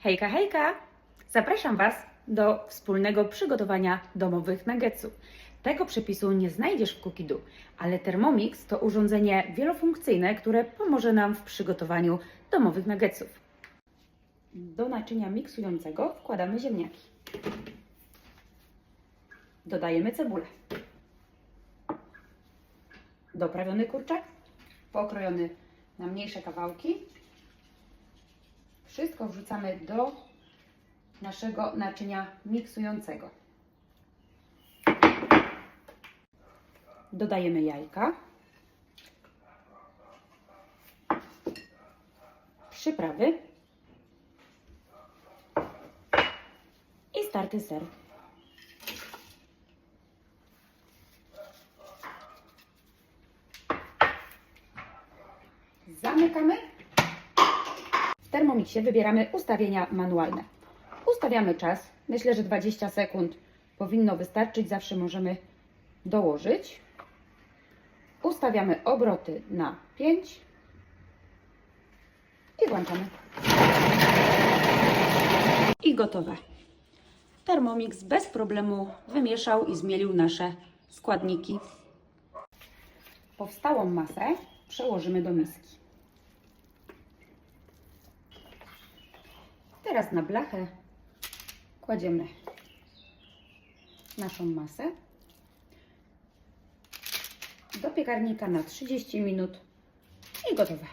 Hejka, hejka! Zapraszam Was do wspólnego przygotowania domowych nuggetsów. Tego przepisu nie znajdziesz w Cookidu, ale Thermomix to urządzenie wielofunkcyjne, które pomoże nam w przygotowaniu domowych nuggetsów. Do naczynia miksującego wkładamy ziemniaki. Dodajemy cebulę. Doprawiony kurczak, pokrojony na mniejsze kawałki. Wszystko wrzucamy do naszego naczynia miksującego. Dodajemy jajka. Przyprawy. I starty ser. Zamykamy. Thermomixie wybieramy ustawienia manualne. Ustawiamy czas. Myślę, że 20 sekund powinno wystarczyć. Zawsze możemy dołożyć. Ustawiamy obroty na 5 i włączamy. I gotowe. Thermomix bez problemu wymieszał i zmielił nasze składniki. Powstałą masę przełożymy do miski. Teraz na blachę kładziemy naszą masę do piekarnika na 30 minut i gotowe.